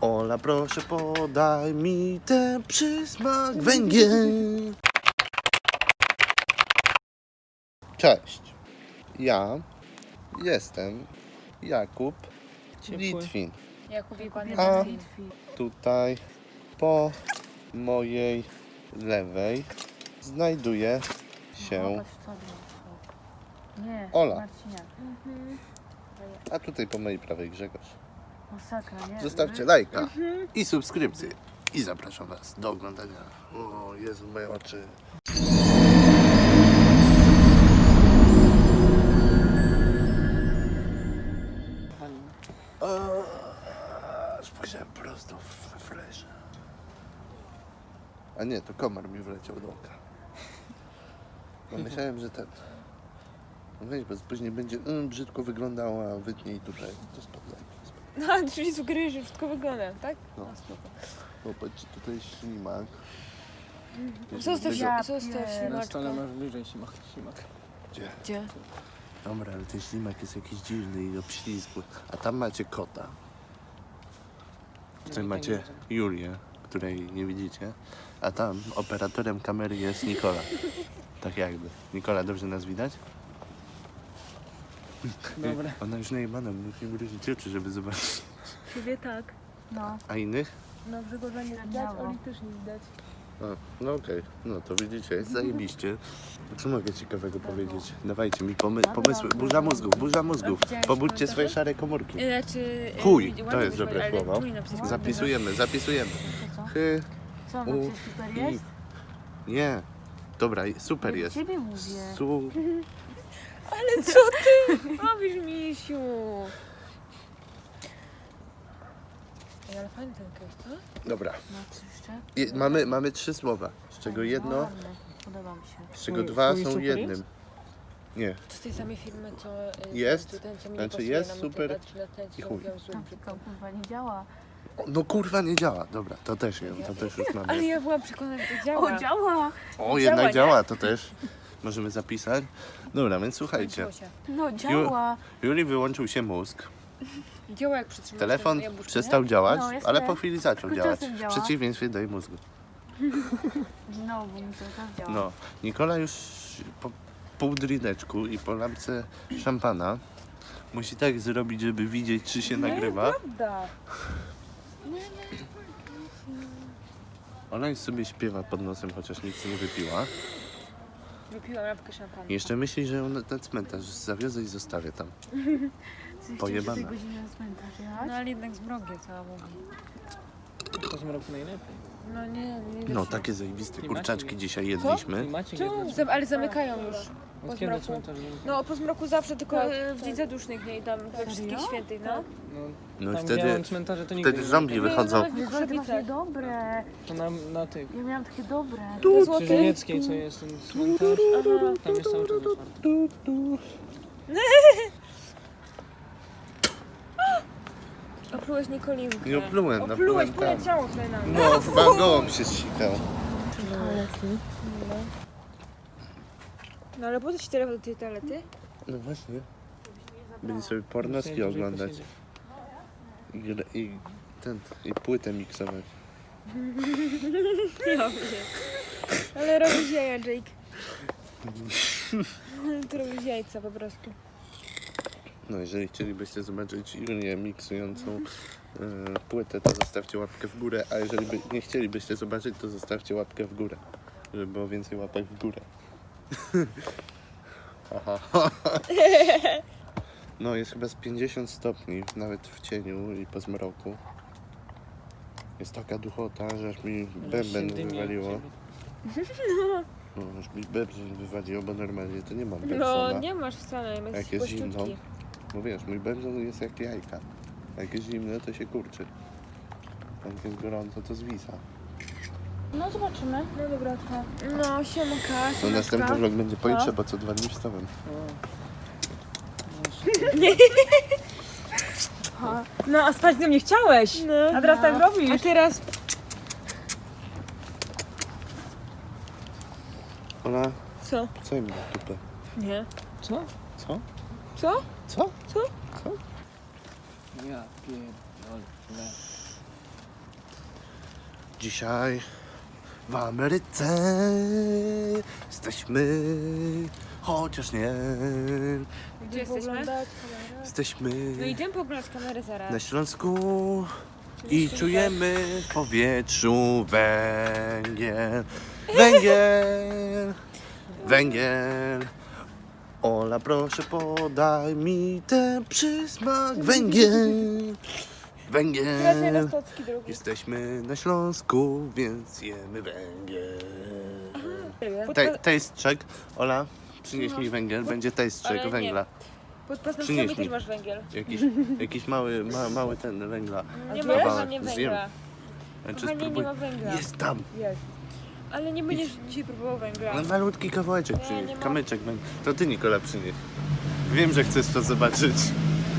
Ola, proszę podaj mi ten przysmak węgiel. Cześć. Ja jestem Jakub Litwin. Jakubie pan A. Litwin. Tutaj po mojej lewej znajduje się, Nie, Ola. Marcinia. a tutaj po mojej prawej Grzegorz. Masakra, nie? Zostawcie lajka i subskrypcję. I zapraszam Was do oglądania. O Jezu, moje oczy. O, Spojrzałem prosto w flesze. A nie, to komar mi wleciał do oka. No myślałem, że ten... No Weź, bo później będzie mm, brzydko wyglądała, a wytnij tutaj. To spadaj. No, czyli sugerujesz, że wszystko wygląda, tak? No. No, spoko. Popatrz, tutaj jest ślimak. Zostaw, Ja zostaw Na ślimaczka. stole masz bliżej ślimak. ślimak. Gdzie? Gdzie? Dobra, ale ten ślimak jest jakiś dziwny i obślizgły. A tam macie kota. Tutaj No, macie Julię, której nie widzicie. A tam operatorem kamery jest Nikola. Tak jakby. Nikola, dobrze nas widać? Dobra. Ona już najebana, nikt nie mrużyć oczy, żeby zobaczyć. Ciebie tak. No, A innych? No, Grzegorza nie widać, Miało. Oli też nie widać. A, no okej, no to widzicie, jest zajebiście. Co mogę ciekawego powiedzieć? Dawajcie mi pomy pomysły, burza mózgów, burza mózgów. Pobudźcie swoje szare komórki. Znaczy... e, Chuj, widzi- to ładnie jest wyszło, dobre ale słowo. chuj napisać. Zapisujemy, zapisujemy. to co? Chy, Co, no u, przecież super i. jest? Nie. Dobra, super jest. ciebie mówię. Ale co ty robisz, misiu? Ej, ale fajny ten case, co? Dobra. No, co jeszcze? Je, mamy, mamy trzy słowa, z czego jedno, Podoba mi się. z czego dwa są super jednym. Nie. To z tej samej firmy, co... e, Jest? Ten, co mi Znaczy pasuje jest na super motywacji, na ten, co i chuj. robiłam zły Tam brzydko. tylko kurwa nie działa. O, No kurwa nie działa. Dobra, to też ją, to też już Ale mamy. ja byłam przekonana, że to działa. O, działa! O, jednak działa, to też. Możemy zapisać. Dobra, więc słuchajcie. No, działa! Juli wyłączył się mózg. Działa jak przytrzymasz Telefon ten jabłuszko, przestał działać, No, ale tak. po chwili zaczął Tylko działać. czasem W przeciwieństwie do jej mózgu. Znowu mi cały czas działa. No, Nikola już po pół drineczku i po lampce szampana musi tak zrobić, żeby widzieć, czy się nagrywa. Prawda. Ona już sobie śpiewa pod nosem, chociaż nic nie wypiła. Wypiłam lampkę szampana. Jeszcze myśli, że ją na ten cmentarz zawiozę i zostawię tam. Pojebana. godzinie na cmentarz jechać? No ale jednak zmrok cała mówi. To zmroku najlepiej. No nie, nie No, się. takie zajebiste kurczaczki dzisiaj jedliśmy. macie Czemu? Zam- Ale zamykają już. Po Od kiedy zmroku. cmentarz? No po zmroku zawsze, tylko Tak, e, w dzień zadusznych, nie? I tam we wszystkich świętych, no. No, No i tam wtedy, miałem cmentarze, to nigdy wtedy nie zombie wychodzą. No, ale ty masz Krzyżowicach. niedobre. To na, na tych. Ja miałam takie dobre. To złote. Przy Żywieckiej, co jest ten cmentarz, Aha. tam jest cały czas otwarty. Tu, tu. Oplułeś Nikolinkę. Nie oplułem, Oplułeś, naplułem tam. poleciało tutaj na mnie. No, chyba gołąb się zsikał. No ale po co ci telefon do tej toalety? No właśnie. Byli sobie pornoski Musiałem oglądać. posiedzieć. I, i, ten, I płytę miksować. Nie robię. Ale robisz jaja, Jake. Ty robisz jajca po prostu. No, jeżeli chcielibyście zobaczyć Julię miksującą e, płytę, to zostawcie łapkę w górę, a jeżeli by nie chcielibyście zobaczyć, to zostawcie łapkę w górę, żeby było więcej łapek w górę. No, jest chyba z 50 stopni, nawet w cieniu i po zmroku. Jest taka duchota, że aż mi Ale bęben wywaliło. ciebie. No, aż mi bęben wywaliło, bo normalnie to nie mam No nie masz wcale, Jak jest jest zimno. Bo wiesz, mój benzo jest jak jajka. Jak jest zimne, to się kurczy. A Jak jest gorąco, to zwisa. No zobaczymy. No dobra, to. No, siemka, To następny vlog będzie pojutrze, bo co dwa dni wstałem. No, a spać ze mnie chciałeś! No. A teraz tak A robisz! teraz Ola, co? co im na dupę? Nie. Co? Co? Co? Co? Co? Co? Ja pierdolę. Dzisiaj w Ameryce jesteśmy, chociaż nie. Gdzie jesteśmy? Jesteśmy No idziemy pooglądać kamerę zaraz. na Śląsku i czujemy w powietrzu węgiel. Węgiel, węgiel. Ola, proszę podaj mi ten przysmak. Węgiel, węgiel. Drugi. Jesteśmy na Śląsku, więc jemy węgiel. Te, taste check. Ola, przynieś mi węgiel. Będzie taste Ale check nie. węgla. pod Przynieś paznokciami mi. też masz węgiel. Jakiś, jakiś mały, ma, mały ten węgla. Nie ma Kawałek kochanie zjem. węgla. Znaczy, Kochanie, nie ma węgla. Jest tam. Jest. Ale nie będziesz dzisiaj próbował węgla. Ale malutki kawałeczek Nie, przynieś. nie ma. Kamyczek węgla. To ty Nikola przynieś. Wiem, że chcesz to zobaczyć.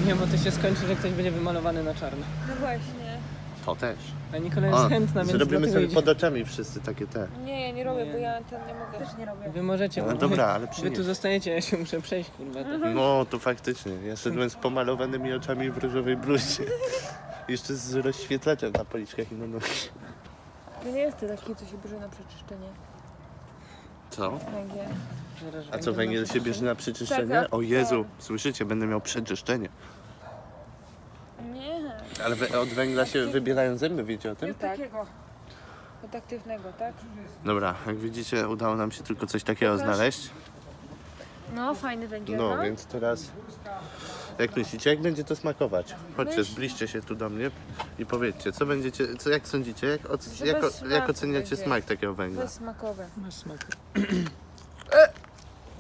Nie, bo to się skończy, że ktoś będzie wymalowany na czarno. No właśnie. To też. A Nikola jest O, chętna, więc zrobimy dlatego sobie idzie. pod oczami wszyscy takie te. Nie, ja nie robię, Nie. bo ja ten nie mogę. Też nie robię. Wy możecie, No bo dobra, wy, ale wy tu przynieś. zostajecie, ja się muszę przejść, kurwa. tak. No, to faktycznie. Ja szedłem z pomalowanymi oczami w różowej bluzie. Jeszcze z rozświetlaczem na policzkach i na nosie. To nie jest to takie, co się bierze na przeczyszczenie. Co? Węgiel. A co, węgiel się bierze na przeczyszczenie? Tak, O Jezu, tak. słyszycie, będę miał przeczyszczenie. Nie. Ale we- od węgla się wybielają zęby, wiecie o tym? Jest takiego. Od aktywnego, tak? Dobra, jak widzicie, udało nam się tylko coś takiego znaleźć. No, fajny węgiel. No, więc teraz, jak myślicie, jak będzie to smakować? Chodźcie, zbliżcie się tu do mnie i powiedzcie, co będziecie, co, jak sądzicie, jak, oc- Że jak, bez o- smaku jak oceniacie będzie. smak takiego węgla? Bez smakowe. Masz smak.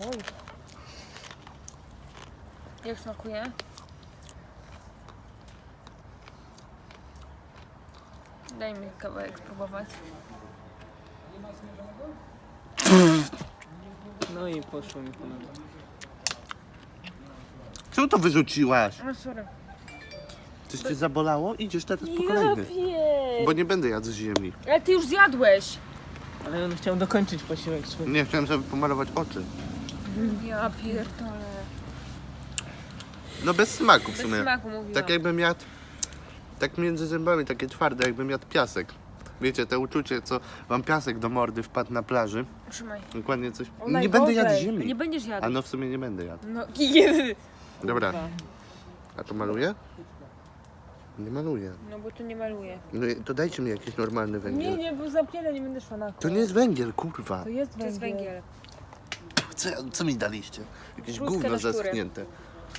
Oj. Jak smakuje? Daj mi kawałek spróbować. No i poszło mi ponad. Co to wyrzuciłaś? No sorry. Coś cię zabolało? Idziesz teraz po kolejny. Bo nie będę jadł z ziemi. Ale ty już zjadłeś! Ale on chciał dokończyć posiłek swój. Nie, chciałem sobie pomalować oczy. Ja pierdolę. No bez smaku w Bez sumie. smaku mówiłam. Tak jakbym jadł, tak między zębami, takie twarde, jakbym jadł piasek. Wiecie, to uczucie, co wam piasek do mordy wpadł na plaży. Trzymaj. Dokładnie coś. O, nie będę jadł z najgorzej. ziemi. Nie będziesz jadł. A no w sumie nie będę jadł. No, kiedy? Dobra, a to maluję? Nie maluję. No bo tu nie maluję. No i to dajcie mi jakiś normalny Nie, węgiel. nie, bo zamknięte nie będę szła na To nie jest węgiel, kurwa. To jest węgiel. To jest węgiel. Co, co mi daliście? Jakieś Krótkie gówno na zaschnięte.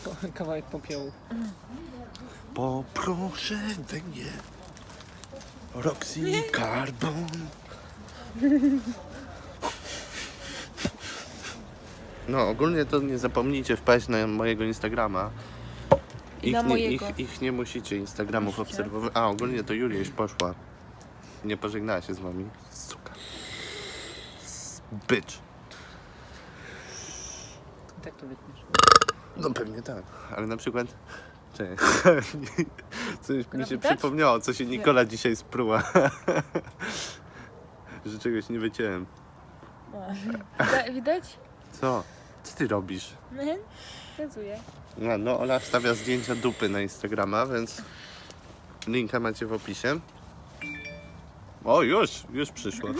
Po- Kawałek popiołu. Poproszę węgiel. Roxy Carbon. No, ogólnie to nie zapomnijcie wpaść na mojego Instagrama. I na Ich, nie, mojego. ich, ich nie musicie Instagramów obserwować. A, ogólnie to Julia już poszła. Nie pożegnała się z wami. Suka. Bitch. Tak to wytniesz. No pewnie tak, ale na przykład... Czekaj. Coś mi się widać? przypomniało, co się Nikola dzisiaj spruła. Że czegoś nie wyciąłem. Wida- Widać? Co? Co ty robisz? Pracuję. No, no Ola wstawia zdjęcia dupy na Instagrama, więc linka macie w opisie. O, już, już przyszło.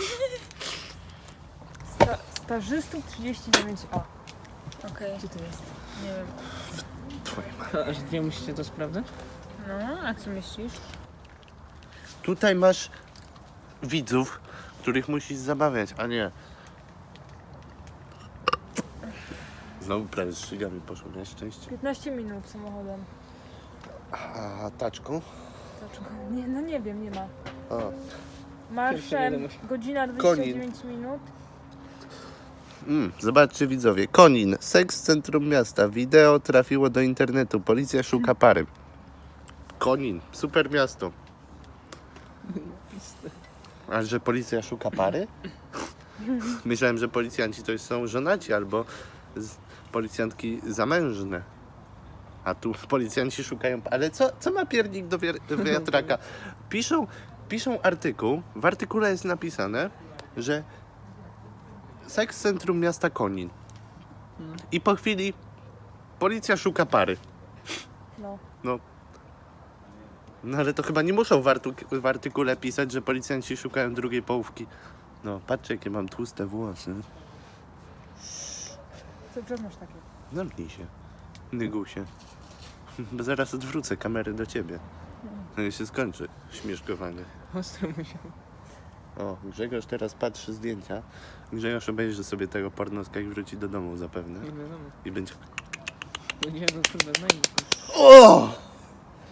Sta stażystów 39A. Okej. Gdzie to jest? Nie wiem. Twoje ma. To Aż dwie musicie to sprawdzać? No, a co myślisz? Tutaj masz widzów, których musisz zabawiać, a nie. Znowu prawie z szygami poszło, na szczęście. 15 minut samochodem. A taczką? Dlaczego? Nie, no nie wiem, nie ma. A. Marszem wiadomość. godzina 29 minut. Mm, zobaczcie widzowie. Konin, seks w centrum miasta. Wideo trafiło do internetu. Policja szuka pary. Konin, super miasto. A że policja szuka pary? Myślałem, że policjanci to są żonaci albo z, policjantki zamężne. A tu policjanci szukają. Ale co, co ma piernik do wier- wiatraka? Piszą, piszą artykuł. W artykule jest napisane, że seks w centrum miasta Konin. I po chwili policja szuka pary. No. No. No ale to chyba nie muszą w, artu- w artykule pisać, że policjanci szukają drugiej połówki. No, patrzcie jakie mam tłuste włosy. Co masz takie? Zamknij się, nygusie. Bo zaraz odwrócę kamerę do ciebie. No i się skończy śmieszkowanie. Ostro musiał. O, Grzegorz teraz patrzy zdjęcia. Grzegorz obejrzy sobie tego pornoska i wróci do domu zapewne. Nie wiadomo. I będzie... Ludzie go kurwa znajdą. O!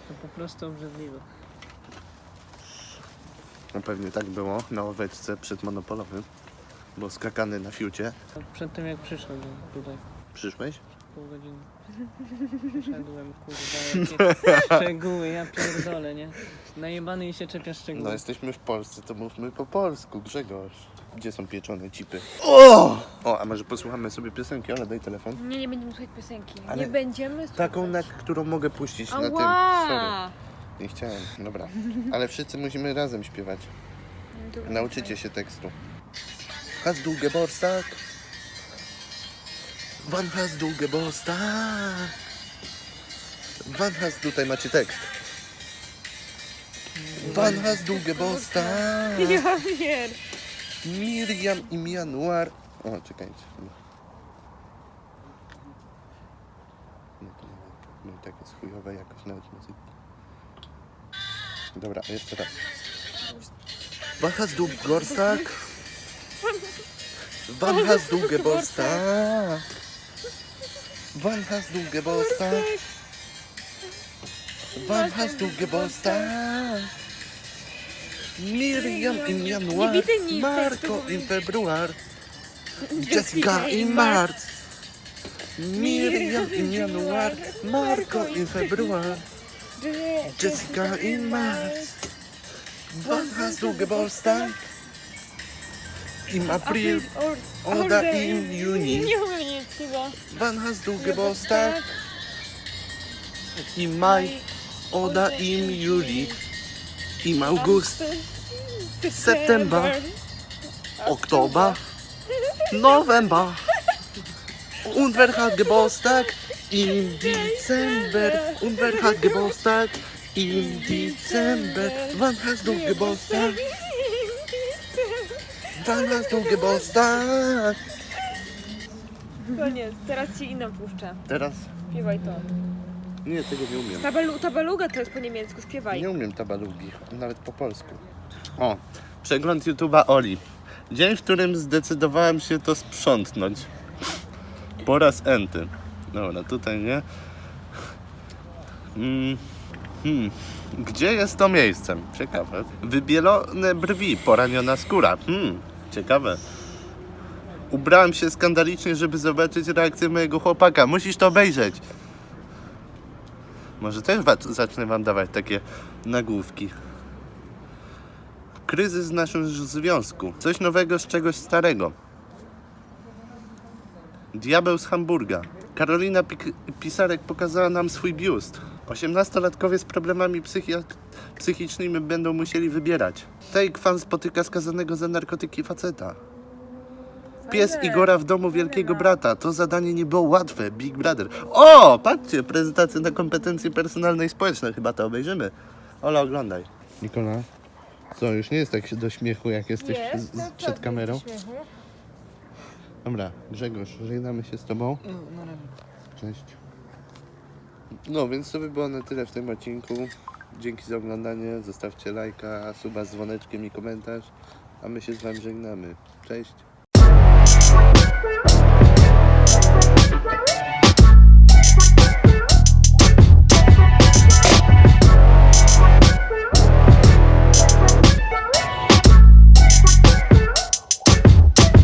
To po prostu obrzydliwe. No pewnie tak było na ławeczce przed monopolowym. Bo skakany na fiucie. Przed tym jak przyszedłem tutaj Przyszłeś? pół godziny. Szedłem kurwa jakie szczegóły, ja pierdolę, nie? Najebany i się czepia szczegółów. No jesteśmy w Polsce, to mówmy po polsku, Grzegorz. Gdzie są pieczone cipy? O! O, a może posłuchamy sobie piosenki? Ola, daj telefon. Nie, nie będziemy słuchać piosenki. Ale Nie będziemy słuchać. Taką, na którą mogę puścić na tym. Sorry. Ała! Nie chciałem, dobra. Ale wszyscy musimy razem śpiewać. Nauczycie się tekstu. Has długie borstak. Van has długie borstak. Van has, tutaj macie tekst. Van has długie borstak. Ja wiem. Miriam i Januar. O, czekajcie. No to nie. No i tak jest chujowa jakoś nawet muzyki. Dobra, jeszcze raz. Van has długie borstak. Van has długie borstak. Van has długie borstak. Van has długie borstak. Miriam in januar, Nie widzę nic Marco tekstu. in februar, Jessica in marc. Miriam in januar, Marco in februar, Jessica in marc. Van has długie borstak. Im april, Oda in juni. Nie umiem niemieckiego. Van has długie borstak. Im maj, Oda im juli. Im august, September. Oktober, November. Und wer hat Geburtstag? Im Dezember. Und wer hat Geburtstag? Im Dezember. Wann hast du Geburtstag? Hast du Geburtstag? Koniec, teraz ci inną puszczę. Teraz? Śpiewaj to. Nie, tego nie umiem. Tabalu, tabaluga to jest po niemiecku, śpiewaj. Nie umiem tabalugi, nawet po polsku. O, przegląd YouTube'a Oli. Dzień, w którym zdecydowałem się to sprzątnąć. Po raz enty. Dobra, tutaj nie. Mm, hmm. Gdzie jest to miejsce? Ciekawe. Wybielone brwi, poraniona skóra. Hmm, ciekawe. Ubrałem się skandalicznie, żeby zobaczyć reakcję mojego chłopaka. Musisz to obejrzeć. Może też zacznę wam dawać takie nagłówki. Kryzys w naszym związku. Coś nowego z czegoś starego. Diabeł z Hamburga. Karolina Pik- Pisarek pokazała nam swój biust. 18-latkowie z problemami psychi- psychicznymi będą musieli wybierać. Take fan spotyka skazanego za narkotyki faceta. Pies. Igora w domu wielkiego brata. To zadanie nie było łatwe. Big Brother. O, patrzcie, prezentacja na kompetencje personalne i społeczne. Chyba to obejrzymy. Ola, oglądaj. Nikola, co, już nie jest tak do śmiechu, jak jesteś Jest, z- no przed co, kamerą? do śmiechu. Dobra, Grzegorz, żegnamy się z tobą. No, na razie. Cześć. No, więc to by było na tyle w tym odcinku. Dzięki za oglądanie. Zostawcie lajka, suba z dzwoneczkiem i komentarz. A my się z wami żegnamy. Cześć.